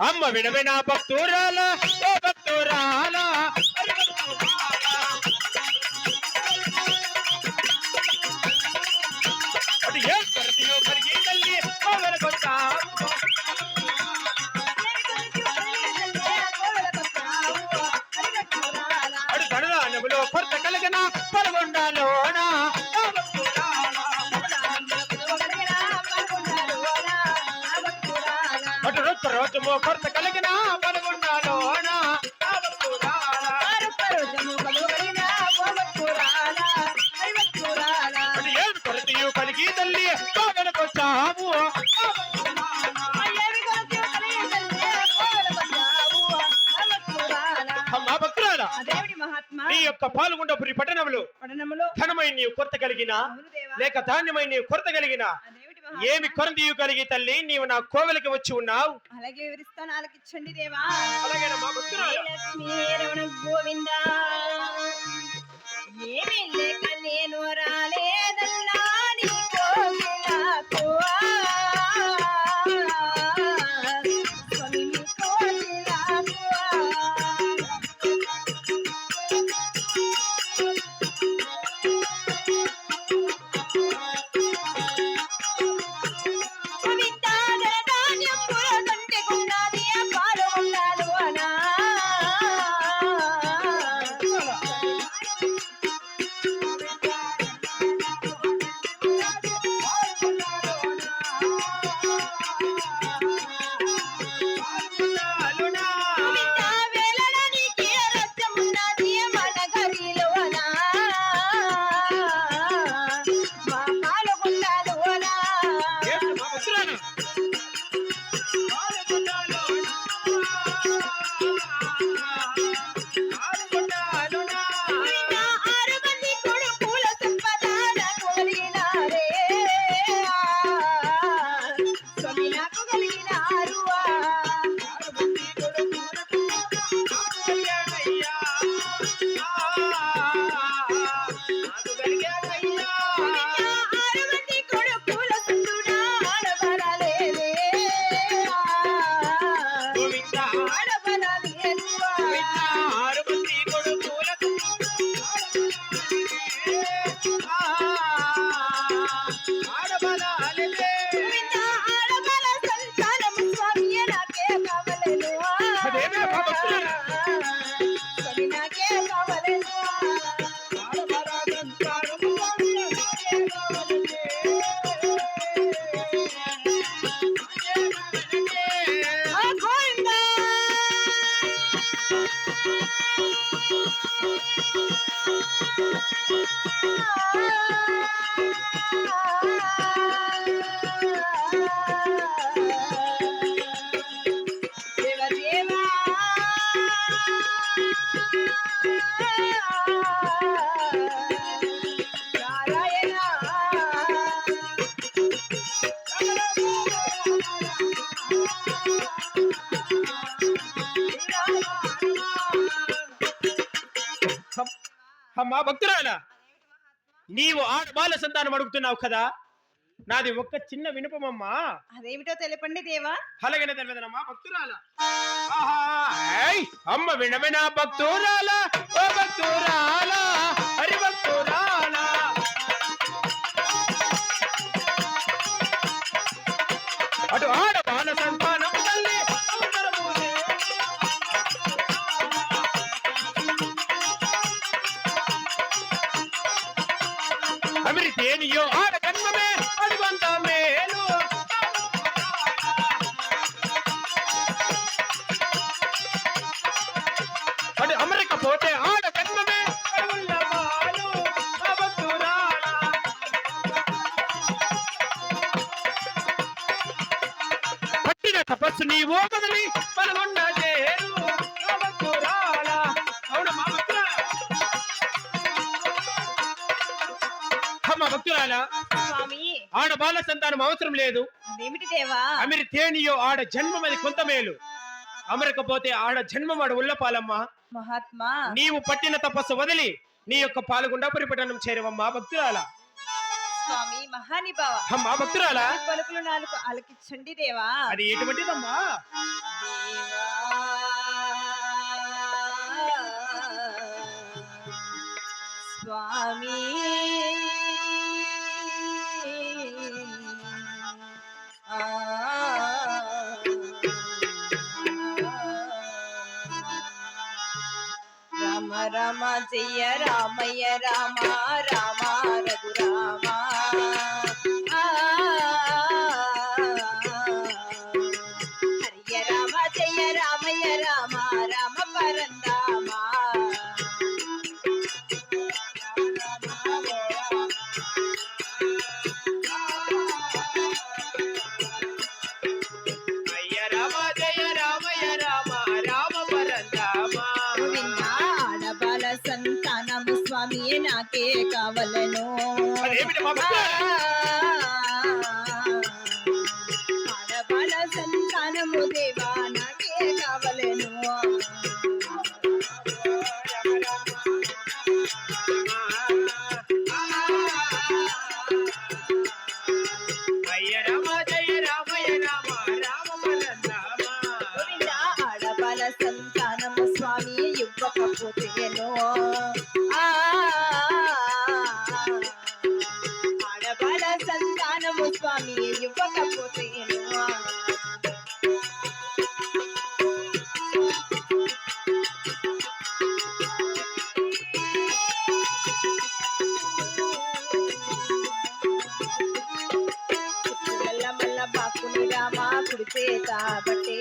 అమ్మ విడవిన భక్తురాల ఓ భక్తురాల. అటు రోజము కొరత కలిగిన కలిగి తల్లి కోవెలకొచ్చావు. ఓ అమ్మ భక్తురాల అదేమిటి మహాత్మా నీ యొక్క పాల్గొండపురి పట్టణములు పట్టణములో ధనమై నీవు కొరత కలిగిన లేక ధాన్యమై నీవు కొరత కలిగిన? ఏమి కొరతయు కలిగి తల్లి? నీవు నా కోవెలకి వచ్చి ఉన్నావు. అలాగే వివరిస్తాను ఆలకించండి దేవా. రమణ గోవింద. ఏమి లేక నేను రాలేదన్నా దేవ దేవా అమ్మా భక్తురాల నీవు ఆడ బాల సంతానం అడుగుతున్నావు కదా? నాది ఒక్క చిన్న వినుపమమ్మా. అదేమిటో తెలపండి దేవా. అలాగనే తెలియదనమ్మా భక్తురాల. అమ్మ వినవిన భక్తురాల? ఓ భక్తురాల హరి భక్తురాల. అటు ఆడ బాల సంతానం అమృతేనియో ఆడ జన్మమే అడుగంత మేలు. అటు అమెరిక పోతే ఆడ జన్మమే పట్టిన తపస్సు నీవో కదలి పలగొండ భక్తురాలా? ఆడ బాల సంతానం అవసరం లేదు. అమిరి తేనియో ఆడ జన్మమది కొంత మేలు. అమరకపోతే ఆడ జన్మ ఆడ ఉల్లపాలమ్మా మహాత్మా. నీవు పట్టిన తపస్సు వదిలి నీ యొక్క పాల్గొండ పరిపటనం చేరవమ్మా భక్తురాలా. స్వామి అది ఎటువంటిదమ్మా స్వామి. జయ రామయ్య రామ రామ నాకే కావలను? ఆడబాల సంతానము దేవా నాకే కావలను కుడి చేత బట్టే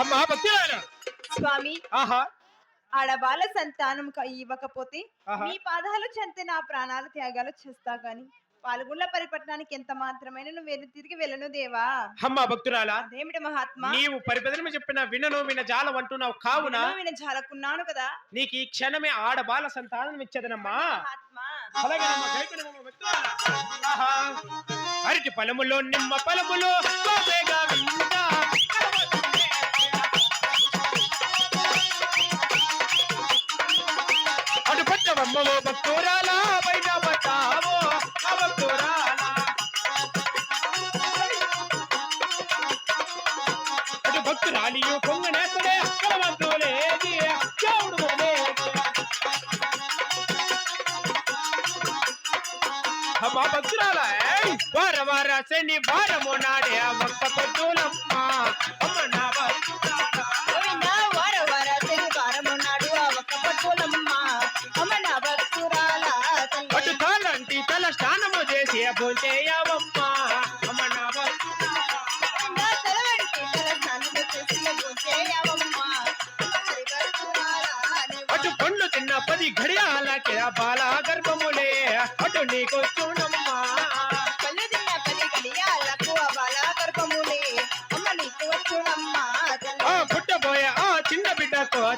అమ్మా. స్వామి ఆహా ఆడబాల సంతానం ఇవ్వకపోతే. నీ పాదాలు చెంతే నా ప్రాణాలు త్యాగాలు చేస్తా గాని పాల్గొండ పరిపట్టణానికి ఎంత మాత్రమైన నువ్వు వెళ్ళి తిరిగి వెళ్ళను దేవా. అమ్మా భక్తురాలా అదేమిటి మహాత్మా. నీవు పరిపదనము చెప్పిన వినను విన జాలం అంటున్నావు కావున విన జాలకున్నాను కదా. నీకు ఈ క్షణమే ఆడబాల సంతానం ఇచ్చదనమ్మా. అరటి పొలములో నిమ్మ పొలములో. అటు పట్టవమ్మవో భక్తురాలా బయట అమ్మా భక్తురాల ఏయ్! వార వార శని వారము నాడే ఒక్క పొద్దులమ్మ అమ్మ నా తల స్నానము చేసి భోజేయవమ్మ అమ్మ నా. అటు పండ్లు తిన్న పది ఘడియాలకి ఆ బాల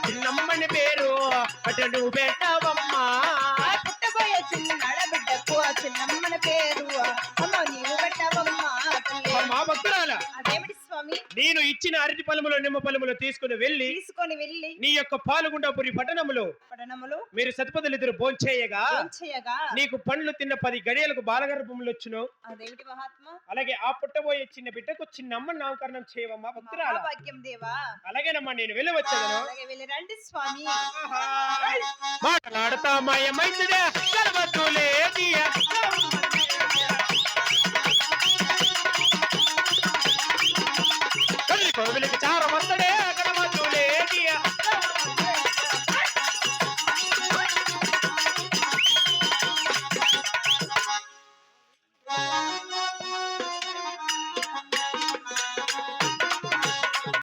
చిన్నమ్మని పేరు. అటు పెట్టవమ్మా. పుట్టబోయే చిన్న నేను ఇచ్చిన అరటి పొలములో నిమ్మ పొలములో తీసుకుని వెళ్ళి తీసుకొని వెళ్ళి నీ యొక్క పాలుగుండపురి పట్టణములో పట్టణములు మీరు సతిపదులిద్దరు భోంచేయగా ఏం చేయగా నీకు పండ్లు తిన్న పది గడియలకు బాలగర్భములు వచ్చును. అదేమిటి మహాత్మా? అలాగే ఆ పుట్టబోయే చిన్న బిడ్డకు చిన్నమ్మ నామకరణం చేయవమ్మా భక్తురాల. మహాభాగ్యం దేవా. అలాగేనమ్మా నేను అలాగే వెళ్ళి రండి స్వామి. మాట్లాడతా మాయమైందిదే కోవిలికి చారమ